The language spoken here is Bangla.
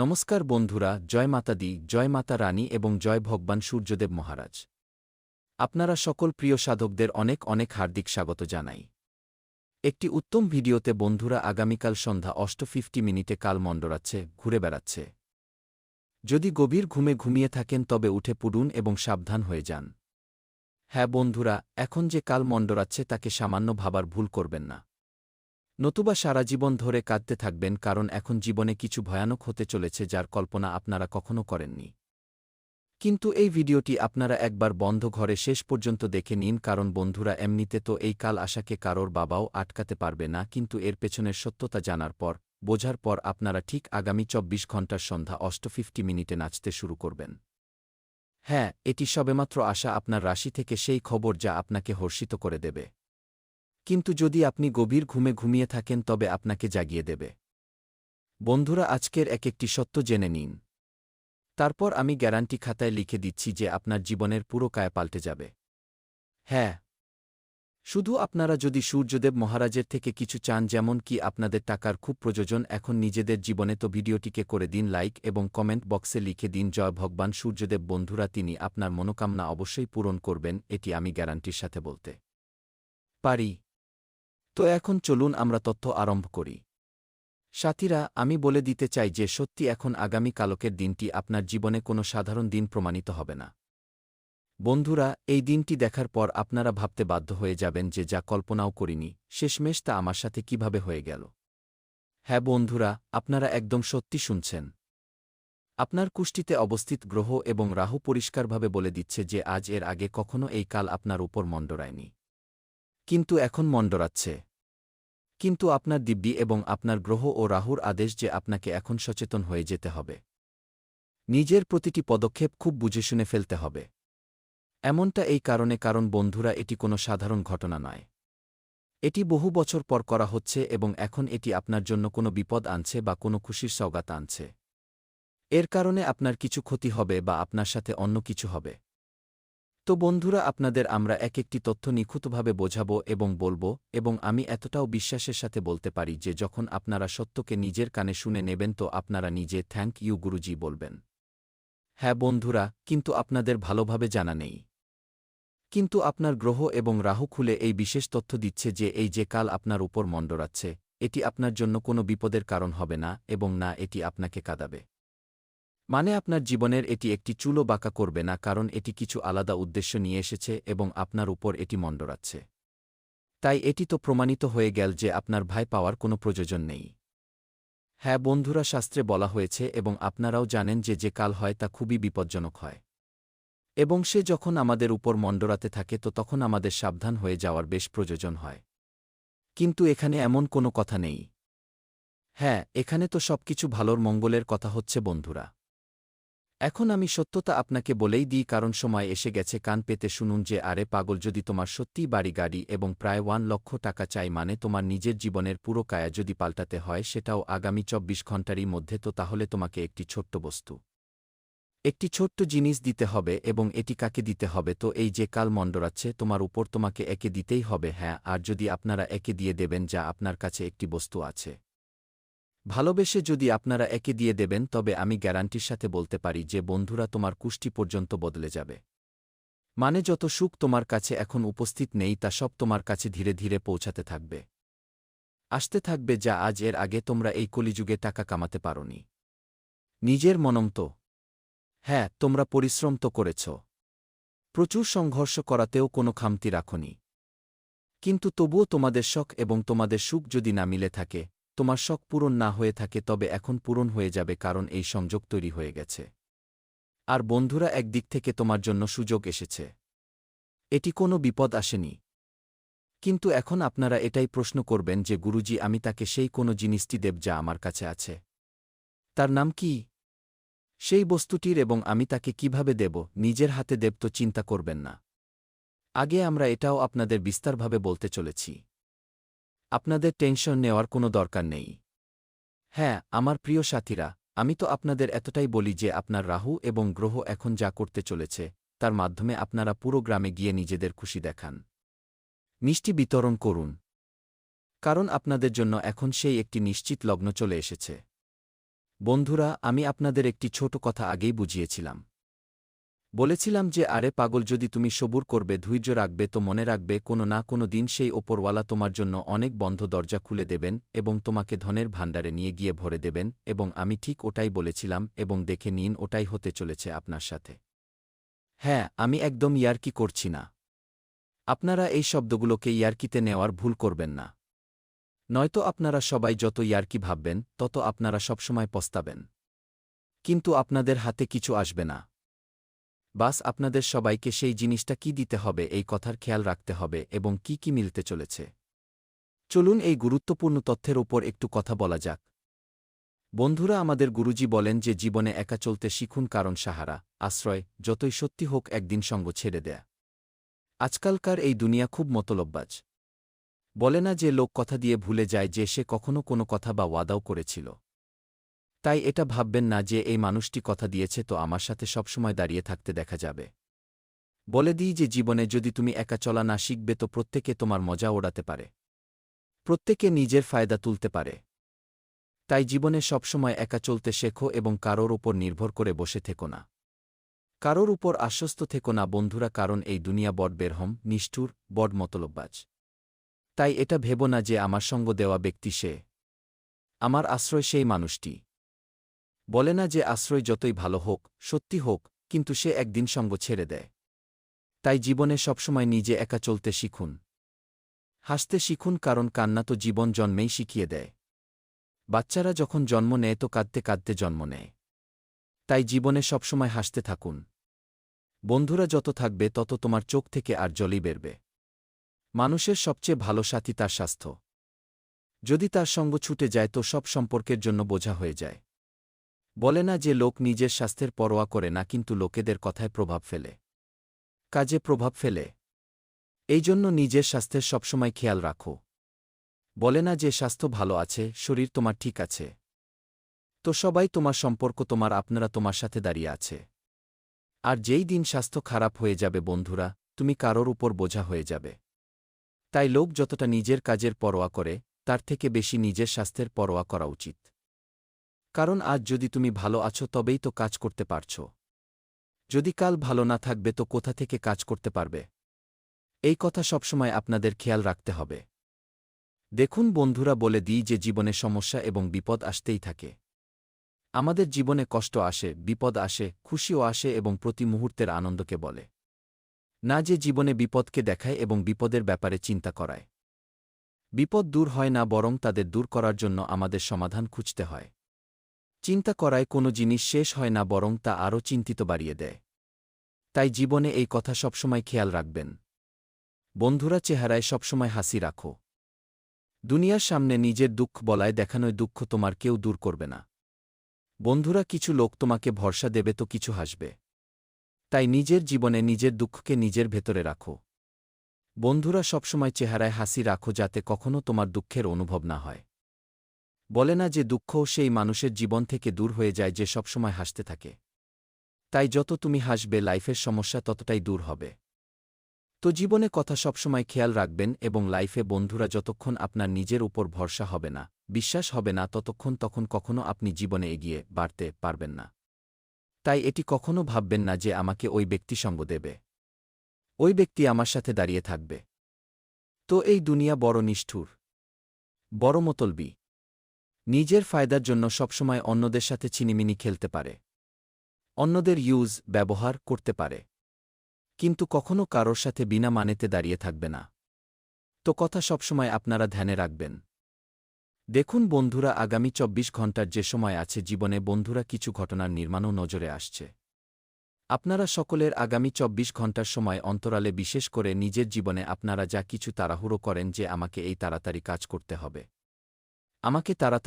নমস্কার বন্ধুরা, জয় মাতা দি, জয় মাতা রানী এবং জয় ভগবান সূর্যদেব মহারাজ। আপনারা সকল প্রিয় সাধকদের অনেক অনেক হার্দিক স্বাগত জানাই। একটি উত্তম ভিডিওতে বন্ধুরা আগামীকাল সন্ধ্যা অষ্ট ফিফটি মিনিটে কাল মণ্ডরাচ্ছে, ঘুরে বেড়াচ্ছে। যদি গভীর ঘুমে ঘুমিয়ে থাকেন তবে উঠে পুডুন এবং সাবধান হয়ে যান। হ্যাঁ বন্ধুরা, এখন যে কাল মণ্ডরাচ্ছে তাকে সামান্য ভাবার ভুল করবেন না। নতুবা সারা জীবন ধরে কাঁদতে থাকবেন কারণ এখন জীবনে কিছু ভয়ানক হতে চলেছে যার কল্পনা আপনারা কখনো করেননি। কিন্তু এই ভিডিওটি আপনারা একবার বন্ধ ঘরে শেষ পর্যন্ত দেখে নিন কারণ বন্ধুরা এমনিতে তো এই কাল আশাকে কারোর বাবাও আটকাতে পারবে না কিন্তু এর পেছনের সত্যতা জানার পর, বোঝার পর আপনারা ঠিক আগামী চব্বিশ ঘণ্টার সন্ধ্যা অষ্ট ফিফটি মিনিটে নাচতে শুরু করবেন। হ্যাঁ এটি সবেমাত্র আশা আপনার রাশি থেকে সেই খবর যা আপনাকে হর্ষিত করে দেবে। কিন্তু যদি আপনি গভীর ঘুমে ঘুমিয়ে থাকেন, তবে আপনাকে জাগিয়ে দেবে। বন্ধুরা, আজকের এক একটি সত্য জেনে নিন। তারপর আমি গ্যারান্টি খাতায় লিখে দিচ্ছি যে আপনার জীবনের পুরো কায়া পাল্টে যাবে। হ্যাঁ। শুধু আপনারা যদি সূর্যদেব মহারাজের থেকে কিছু চান, যেমন কি আপনাদের টাকার খুব প্রয়োজন, এখন নিজেদের জীবনে তো ভিডিওটিকে করে দিন লাইক এবং কমেন্ট বক্সে লিখে দিন, জয় ভগবান সূর্যদেব। বন্ধুরা, তিনি আপনার মনোকামনা অবশ্যই পূরণ করবেন, এটি আমি গ্যারান্টির সাথে বলতে পারি। তো এখন চলুন আমরা তথ্য আরম্ভ করি। সাথীরা, আমি বলে দিতে চাই যে সত্যি এখন আগামী কালকের দিনটি আপনার জীবনে কোনো সাধারণ দিন প্রমাণিত হবে না। বন্ধুরা, এই দিনটি দেখার পর আপনারা ভাবতে বাধ্য হয়ে যাবেন যে যা কল্পনাও করিনি, শেষমেশ তা আমার সাথে কীভাবে হয়ে গেল। হ্যাঁ বন্ধুরা, আপনারা একদম সত্যি শুনছেন। আপনার কুষ্টিতে অবস্থিত গ্রহ এবং রাহু পরিষ্কারভাবে বলে দিচ্ছে যে আজ এর আগে কখনো এই কাল আপনার উপর মণ্ডরায়নি। কিন্তু এখন মণ্ডরাচ্ছে। কিন্তু আপনার দিব্যি এবং আপনার গ্রহ ও রাহুর আদেশ যে আপনাকে এখন সচেতন হয়ে যেতে হবে। নিজের প্রতিটি পদক্ষেপ খুব বুঝে শুনে ফেলতে হবে। এমনটা এই কারণে কারণ বন্ধুরা, এটি কোনো সাধারণ ঘটনা নয়। এটি বহু বছর পর করা হচ্ছে এবং এখন এটি আপনার জন্য কোনো বিপদ আনছে বা কোনো খুশির সৌগাত আনছে। এর কারণে আপনার কিছু ক্ষতি হবে বা আপনার সাথে অন্য কিছু হবে। তো বন্ধুরা, আপনাদের আমরা এক একটি তথ্য নিখুঁতভাবে বোঝাবো এবং বলব, এবং আমি এতটাও বিশ্বাসের সাথে বলতে পারি যে যখন আপনারা সত্যকে নিজের কানে শুনে নেবেন তো আপনারা নিজে থ্যাংক ইউ, গুরুজি বলবেন। হ্যাঁ বন্ধুরা, কিন্তু আপনাদের ভালোভাবে জানা নেই। কিন্তু আপনার গ্রহ এবং রাহু খুলে এই বিশেষ তথ্য দিচ্ছে যে এই যে কাল আপনার উপর মণ্ডরাচ্ছে, এটি আপনার জন্য কোনো বিপদের কারণ হবে না এবং না এটি আপনাকে কাঁদাবে। মানে আপনার জীবনের এটি একটি চুলো বাঁকা করবে না, কারণ এটি কিছু আলাদা উদ্দেশ্য নিয়ে এসেছে এবং আপনার উপর এটি মণ্ডরাচ্ছে। তাই এটি তো প্রমাণিত হয়ে গেল যে আপনার ভাই পাওয়ার কোনো প্রয়োজন নেই। হ্যাঁ বন্ধুরা, শাস্ত্রে বলা হয়েছে এবং আপনারাও জানেন যে যে কাল হয় তা খুবই বিপজ্জনক হয়। এবং সে যখন আমাদের উপর মণ্ডরাতে থাকে তো তখন আমাদের সাবধান হয়ে যাওয়ার বেশ প্রয়োজন হয়। কিন্তু এখানে এমন কোনো কথা নেই। হ্যাঁ এখানে তো সবকিছু ভালোর মঙ্গলের কথা হচ্ছে বন্ধুরা। এখন আমি সত্যতা আপনাকে বলেই দিই, কারণ সময় এসে গেছে। কান পেতে শুনুন যে, আরে পাগল, যদি তোমার সত্যিই বাড়ি গাড়ি এবং প্রায় ওয়ান লক্ষ টাকা চাই মানে তোমার নিজের জীবনের পুরো কায়া যদি পাল্টাতে হয়, সেটাও আগামী চব্বিশ ঘণ্টারই মধ্যে, তো তাহলে তোমাকে একটি ছোট্ট বস্তু। একটি ছোট্ট জিনিস দিতে হবে এবং এটি কাকে দিতে হবে? তো এই যে, কাল মণ্ডরাচ্ছে, তোমার উপর তোমাকে একে দিতেই হবে হ্যাঁ আর যদি আপনারা একে দিয়ে দেবেন, যা আপনার কাছে একটি বস্তু আছে। ভালোবেসে যদি আপনারা একে দিয়ে দেবেন, তবে আমি গ্যারান্টির সাথে বলতে পারি যে বন্ধুরা তোমার কুষ্টি পর্যন্ত বদলে যাবে। মানে যত সুখ তোমার কাছে এখন উপস্থিত নেই, তা সব তোমার কাছে ধীরে ধীরে পৌঁছাতে থাকবে। আসতে থাকবে যা আজ এর আগে তোমরা এই কলিযুগে টাকা কামাতে পারোনি। নিজের মনম তো। হ্যাঁ তোমরা পরিশ্রম তো করেছ। প্রচুর সংঘর্ষ করাতেও কোনো খামতি রাখনি। কিন্তু তবুও তোমাদের শখ এবং তোমাদের সুখ যদি না মিলে থাকে তোমার শখ পূরণ না হয়ে থাকে তবে এখন পূরণ হয়ে যাবে কারণ এই সংযোগ তৈরি হয়ে গেছে। আর বন্ধুরা, একদিক থেকে তোমার জন্য সুযোগ এসেছে। এটি কোনো বিপদ আসেনি। কিন্তু এখন আপনারা এটাই প্রশ্ন করবেন যে, গুরুজি, আমি তাকে সেই কোনো জিনিসটি দেব যা আমার কাছে আছে। তার নাম কি? সেই বস্তুটির এবং আমি তাকে কীভাবে দেব, নিজের হাতে দেব তো চিন্তা করবেন না। আগে আমরা এটাও আপনাদের বিস্তারভাবে বলতে চলেছি। আপনাদের টেনশন নেওয়ার কোনো দরকার নেই। হ্যাঁ আমার প্রিয় সাথীরা, আমি তো আপনাদের এতটাই বলি যে আপনার রাহু এবং গ্রহ এখন যা করতে চলেছে, তার মাধ্যমে আপনারা পুরো গ্রামে গিয়ে নিজেদের খুশি দেখান। মিষ্টি বিতরণ করুন। কারণ আপনাদের জন্য এখন সেই একটি নিশ্চিত লগ্ন চলে এসেছে। বন্ধুরা, আমি আপনাদের একটি ছোট কথা আগেই বুঝিয়েছিলাম। বলেছিলাম যে, আরে পাগল, যদি তুমি সবুর করবে, ধৈর্য রাখবে, তো মনে রাখবে, কোনো না কোনো দিন সেই ওপরওয়ালা তোমার জন্য অনেক বন্ধ দরজা খুলে দেবেন এবং তোমাকে ধনের ভাণ্ডারে নিয়ে গিয়ে ভরে দেবেন এবং আমি ঠিক ওটাই বলেছিলাম এবং দেখে নিন, ওটাই হতে চলেছে আপনার সাথে। হ্যাঁ আমি একদম ইয়ার্কি করছি না। আপনারা এই শব্দগুলোকে ইয়ার্কিতে নেওয়ার ভুল করবেন না। নয়তো আপনারা সবাই যত ইয়ার্কি ভাববেন, তত আপনারা সবসময় পস্তাবেন। কিন্তু আপনাদের হাতে কিছু আসবে না। বাস, আপনাদের সবাইকে সেই জিনিসটা কি দিতে হবে, এই কথার খেয়াল রাখতে হবে এবং কি কি মিলতে চলেছে। চলুন এই গুরুত্বপূর্ণ তথ্যের ওপর একটু কথা বলা যাক। বন্ধুরা, আমাদের গুরুজি বলেন যে জীবনে একা চলতে শিখুন কারণ সাহারা, আশ্রয়, যতই সত্যি হোক, একদিন সঙ্গ ছেড়ে দেয়া। আজকালকার এই দুনিয়া খুব মতলববাজ। বলে না যে লোক কথা দিয়ে ভুলে যায় যে সে কখনো কোনো কথা বা ওয়াদাও করেছিল। তাই এটা ভাববেন না যে এই মানুষটি কথা দিয়েছে তো আমার সাথে সবসময় দাঁড়িয়ে থাকতে দেখা যাবে। বলে দিই যে জীবনে যদি তুমি একা চলা না শিখবে তো প্রত্যেকে তোমার মজা ওড়াতে পারে। প্রত্যেকে নিজের ফায়দা তুলতে পারে। তাই জীবনে সবসময় একা চলতে শেখো এবং কারোর উপর নির্ভর করে বসে থেকো না। কারোর উপর আশ্বস্ত থেকো না বন্ধুরা কারণ এই দুনিয়া বড বেরহম, নিষ্ঠুর বড মতলববাজ। তাই এটা ভেব না যে আমার সঙ্গ দেওয়া ব্যক্তি সে। আমার আশ্রয় সেই মানুষটি। বলে না যে আশ্রয় যতই ভালো হোক, সত্যি হোক, কিন্তু সে একদিন সঙ্গ ছেড়ে দেয়। তাই জীবনে সবসময় নিজে একা চলতে শিখুন। হাসতে শিখুন কারণ কান্না তো জীবন জন্মেই শিখিয়ে দেয়। বাচ্চারা যখন জন্ম নেয় তো কাঁদতে কাঁদতে জন্ম নেয়। তাই জীবনে সবসময় হাসতে থাকুন। বন্ধুরা যত থাকবে তত তোমার চোখ থেকে আর জলই বেরবে। মানুষের সবচেয়ে ভালো সাথী তার স্বাস্থ্য। যদি তার সঙ্গ ছুটে যায় তো সব সম্পর্কের জন্য বোঝা হয়ে যায়। বলে না যে লোক নিজের স্বাস্থ্যের পরোয়া করে না, কিন্তু লোকেদের কথায় প্রভাব ফেলে। কাজে প্রভাব ফেলে। এই জন্য নিজের স্বাস্থ্যের সবসময় খেয়াল রাখো। বলে না যে স্বাস্থ্য ভালো আছে, শরীর তোমার ঠিক আছে। তো সবাই তোমার সম্পর্ক, তোমার আপনারা তোমার সাথে দাঁড়িয়ে আছে। আর যেই দিন স্বাস্থ্য খারাপ হয়ে যাবে বন্ধুরা, তুমি কারোর উপর বোঝা হয়ে যাবে। তাই লোক যতটা নিজের কাজের পরোয়া করে, তার থেকে বেশি নিজের স্বাস্থ্যের পরোয়া করা উচিত। কারণ আজ যদি তুমি ভালো আছো তবেই তো কাজ করতে পারছ। যদি কাল ভালো না থাকবে তো কোথা থেকে কাজ করতে পারবে? এই কথা সবসময় আপনাদের খেয়াল রাখতে হবে। দেখুন বন্ধুরা বলে দিই যে জীবনে সমস্যা এবং বিপদ আসতেই থাকে। আমাদের জীবনে কষ্ট আসে, বিপদ আসে, খুশিও আসে এবং প্রতি মুহূর্তের আনন্দকে বলে। না যে জীবনে বিপদকে দেখায় এবং বিপদের ব্যাপারে চিন্তা করায়। বিপদ দূর হয় না বরং তাদের দূর করার জন্য আমাদের সমাধান খুঁজতে হয়। চিন্তা করায় কোনো জিনিস শেষ হয় না, বরং তা আরও চিন্তিত বাড়িয়ে দেয়। তাই জীবনে এই কথা সবসময় খেয়াল রাখবেন। বন্ধুরা চেহারায় সবসময় হাসি রাখো। দুনিয়ার সামনে নিজের দুঃখ বলায় দেখানোয় দুঃখ তোমার কেউ দূর করবে না। বন্ধুরা কিছু লোক তোমাকে ভরসা দেবে তো কিছু হাসবে। তাই নিজের জীবনে নিজের দুঃখকে নিজের ভেতরে রাখো। বন্ধুরা সবসময় চেহারায় হাসি রাখো যাতে কখনো তোমার দুঃখের অনুভব না হয়। বলে না যে দুঃখ সেই মানুষের জীবন থেকে দূর হয়ে যায় যে সবসময় হাসতে থাকে। তাই যত তুমি হাসবে লাইফের সমস্যা ততটাই দূর হবে। তো জীবনে কথা সবসময় খেয়াল রাখবেন এবং লাইফে বন্ধুরা যতক্ষণ আপনার নিজের উপর ভরসা হবে না, বিশ্বাস হবে না, ততক্ষণ তখন কখনো আপনি জীবনে এগিয়ে বাড়তে পারবেন না। তাই এটি কখনো ভাববেন না যে আমাকে ওই ব্যক্তি সঙ্গ দেবে। ওই ব্যক্তি আমার সাথে দাঁড়িয়ে থাকবে। তো এই দুনিয়া বড় নিষ্ঠুর, বড় মতলবি। নিজের ফায়দার জন্য সবসময় অন্যদের সাথে চিনিমিনি খেলতে পারে। অন্যদের ইউজ ব্যবহার করতে পারে। কিন্তু কখনো কারোর সাথে বিনা মানেতে দাঁড়িয়ে থাকবে না। তো কথা সবসময় আপনারা ধ্যানে রাখবেন। দেখুন বন্ধুরা, আগামী চব্বিশ ঘণ্টার যে সময় আছে জীবনে বন্ধুরা কিছু ঘটনার নির্মাণও নজরে আসছে। আপনারা সকলের আগামী চব্বিশ ঘণ্টার সময় অন্তরালে বিশেষ করে নিজের জীবনে আপনারা যা কিছু তাড়াহুড়ো করেন যে আমাকে এই তাড়াতাড়ি কাজ করতে হবে। আমাকে তাড়াতাড়ি